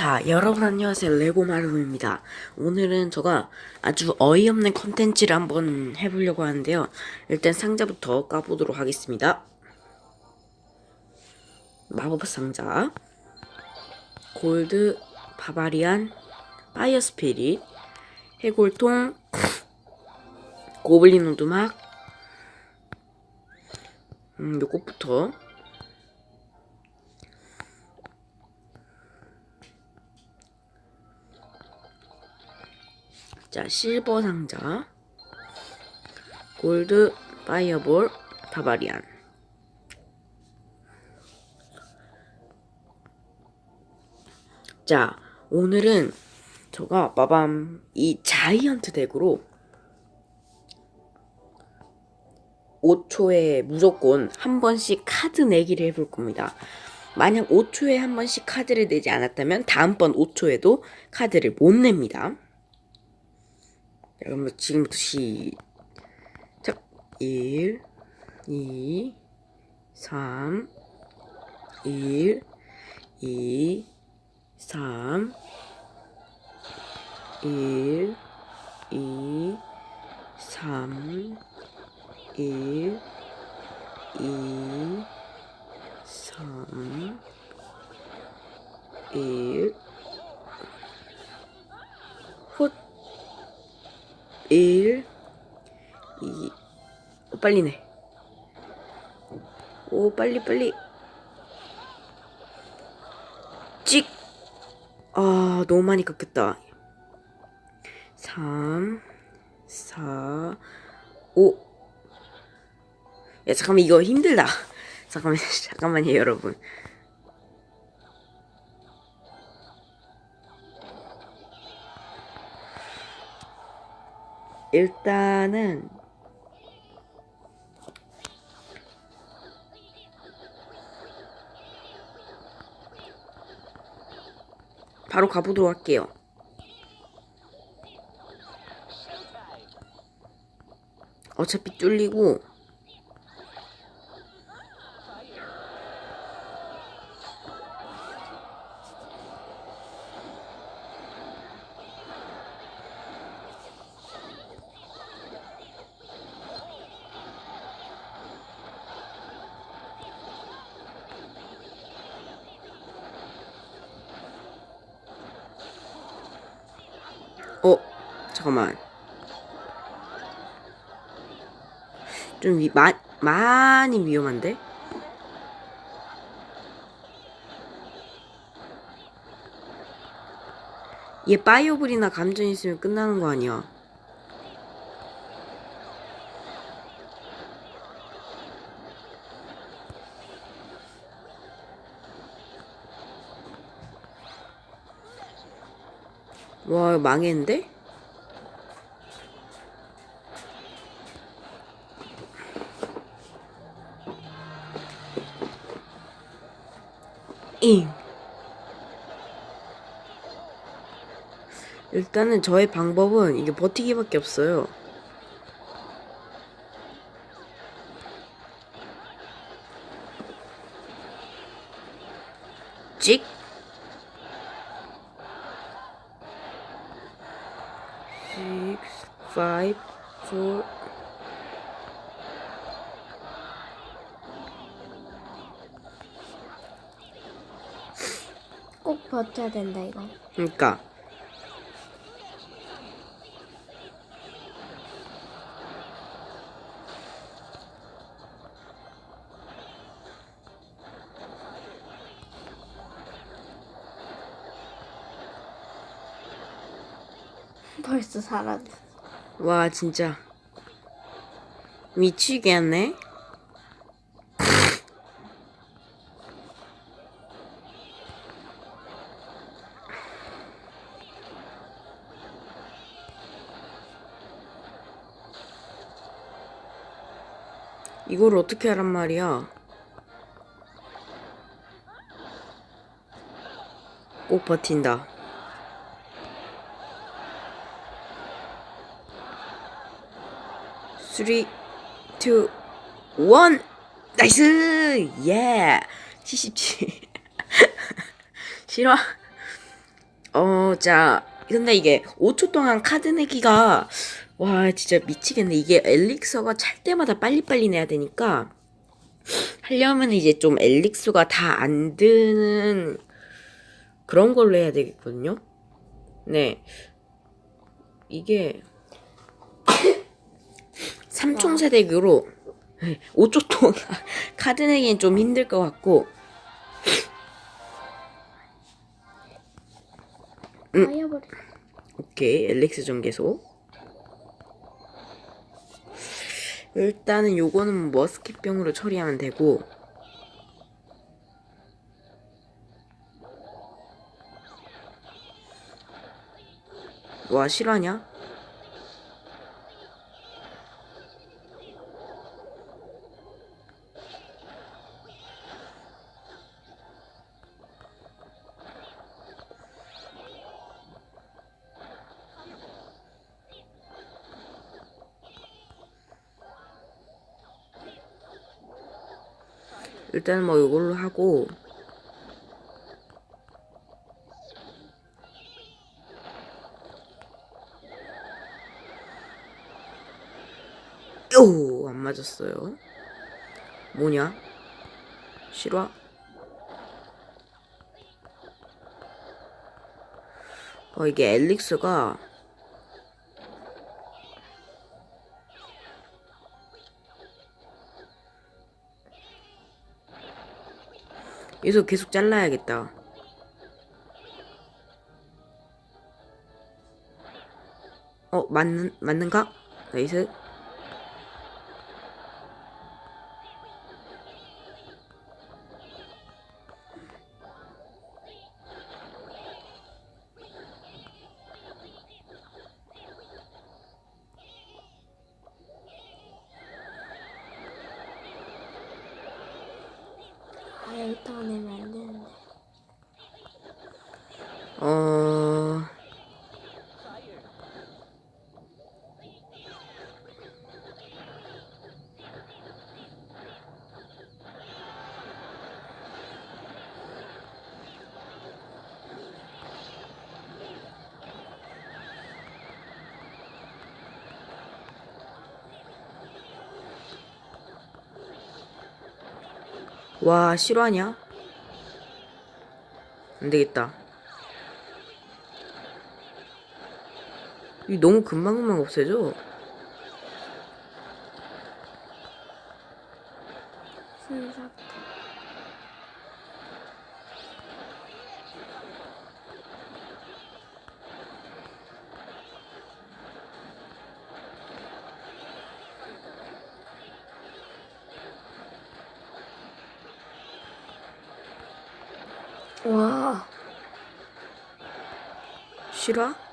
자, 여러분 안녕하세요. 레고 마루입니다. 오늘은 제가 아주 어이없는 컨텐츠를 한번 해보려고 하는데요. 일단 상자부터 까보도록 하겠습니다. 마법 상자, 골드, 바바리안, 파이어 스피릿, 해골통, 고블린 오두막, 음, 요것부터 자, 실버 상자, 골드, 파이어볼, 바바리안. 자, 오늘은 제가 빠밤 이 자이언트 덱으로 5초에 무조건 한 번씩 카드 내기를 해볼 겁니다. 만약 5초에 한 번씩 카드를 내지 않았다면 다음번 5초에도 카드를 못 냅니다. 자, 그럼 지금부터 시작. 1, 2, 3, 1, 2, 3, 1, 2, 3, 1, 2, 3, 1, 1 2 오, 빨리 내. 오, 빨리, 빨리. 찍! 아, 너무 많이 깎였다. 3, 4, 5. 야, 잠깐만, 이거 힘들다. 잠깐만, 잠깐만요, 여러분. 일단은 바로 가보도록 할게요. 어차피 뚫리고 잠깐만 좀 위, 마, 많이 위험한데? 얘 파이어볼이나 감전 있으면 끝나는 거 아니야 와 망했는데? 잉 일단은 저의 방법은 이게 버티기밖에 없어요 찍 six. 버텨야 된다 이거. 그러니까 벌써 사라졌어. 와 진짜 미치겠네. 이걸 어떻게 하란 말이야? 꼭 버틴다. 쓰리, 투, 원. 나이스! 예! 77. 싫어. 어, 자, 근데 이게 5초 동안 카드 내기가, 와, 진짜 미치겠네. 이게 엘릭서가 찰 때마다 빨리빨리 내야 되니까, 하려면 이제 좀 엘릭서가 다 안 드는 그런 걸로 해야 되겠거든요? 네. 이게, 삼총세대교로 5초 동안 카드 내기는 좀 힘들 것 같고, 빠여버려. 오케이 엘릭스 전개소 일단은 요거는 머스킷병으로 처리하면 되고 와 실화냐? 일단은 뭐 요걸로 하고 요! 안 맞았어요. 뭐냐? 실화? 어, 이게 엘릭스가 여기서 계속 잘라야겠다. 어, 맞는, 맞는가? 나이스. 어, 와, 실화냐? 안 되겠다. 이 너무 금방금방 없애져. 순삭. 와, 실화?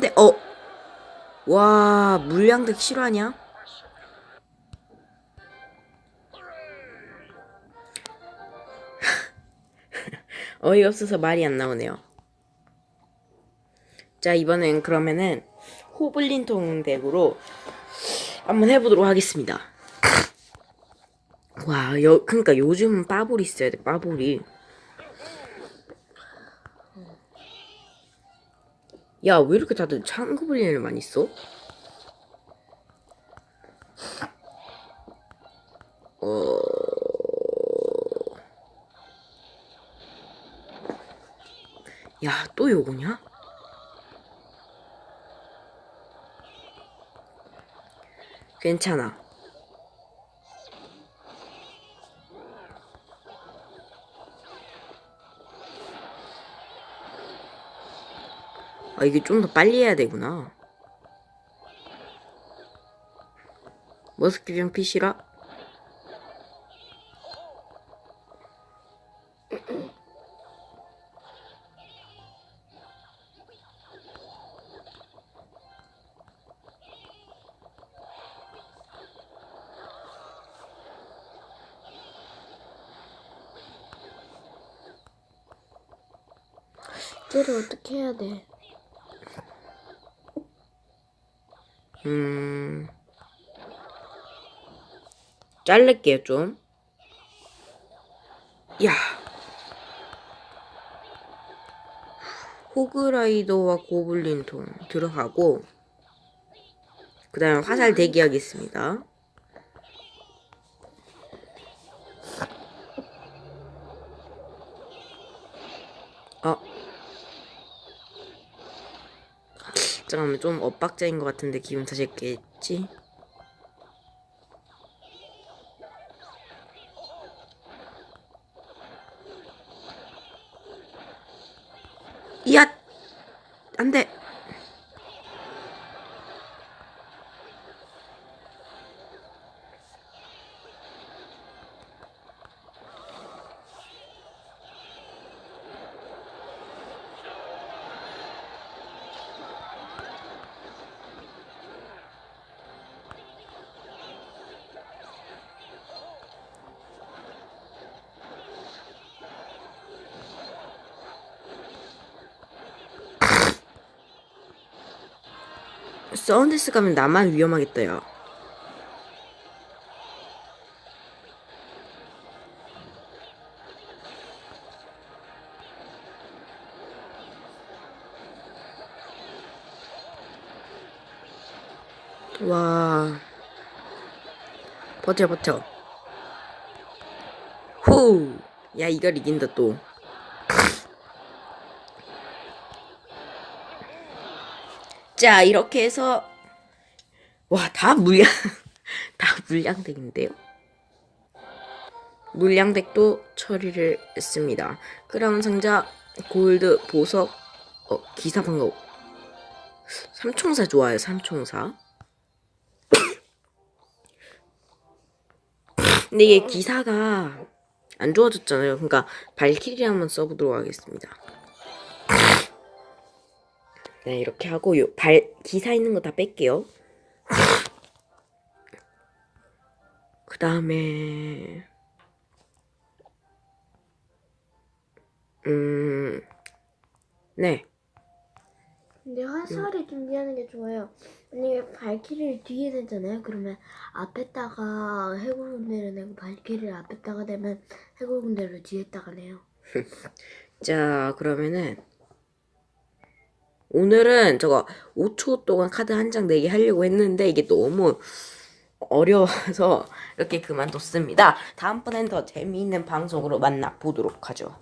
돼. 어. 와, 물량덱 실화냐? 어이없어서 말이 안 나오네요. 자, 이번엔 그러면은 호블린통 덱으로 한번 해보도록 하겠습니다. 와, 여, 그니까 요즘은 빠볼이 있어야 돼, 빠볼이. 야, 왜 이렇게 다들 창고블린을 많이 써? 어... 야, 또 요거냐? 괜찮아. 아, 이게 좀 더 빨리 해야 되구나. 머스키병 피시라? 쟤를 어떻게 해야 돼? 음. 자를게요, 좀. 야. 호그라이더와 고블린 통 들어가고, 그 다음에 화살 대기하겠습니다. 어. 잠깐만, 좀 엇박자인 것 같은데 기분 탓일겠지? 썬데스 가면 나만 위험하겠다, 야. 와. 버텨, 버텨. 후! 야, 이걸 이긴다, 또. 자, 이렇게 해서 와, 다 물량 다 물량덱인데요. 물량덱도 처리를 했습니다. 크라운 상자, 골드, 보석, 어, 기사 방법. 삼총사 좋아요, 삼총사. 근데 이게 기사가 안 좋아졌잖아요. 그러니까 발키리 한번 써보도록 하겠습니다. 네, 이렇게 하고 요 발 기사 있는 거 다 뺄게요. 그 다음에 음, 네, 근데 화살을 준비하는 게 좋아요. 만약에 발키리를 뒤에 대잖아요. 그러면 앞에다가 해골군대를 내고 발키리를 앞에다가 대면 해골군대를 뒤에다가 내요. 자 그러면은 오늘은 저거 5초 동안 카드 한 장 내기 하려고 했는데 이게 너무 어려워서 이렇게 그만뒀습니다. 다음번엔 더 재미있는 방송으로 만나 보도록 하죠.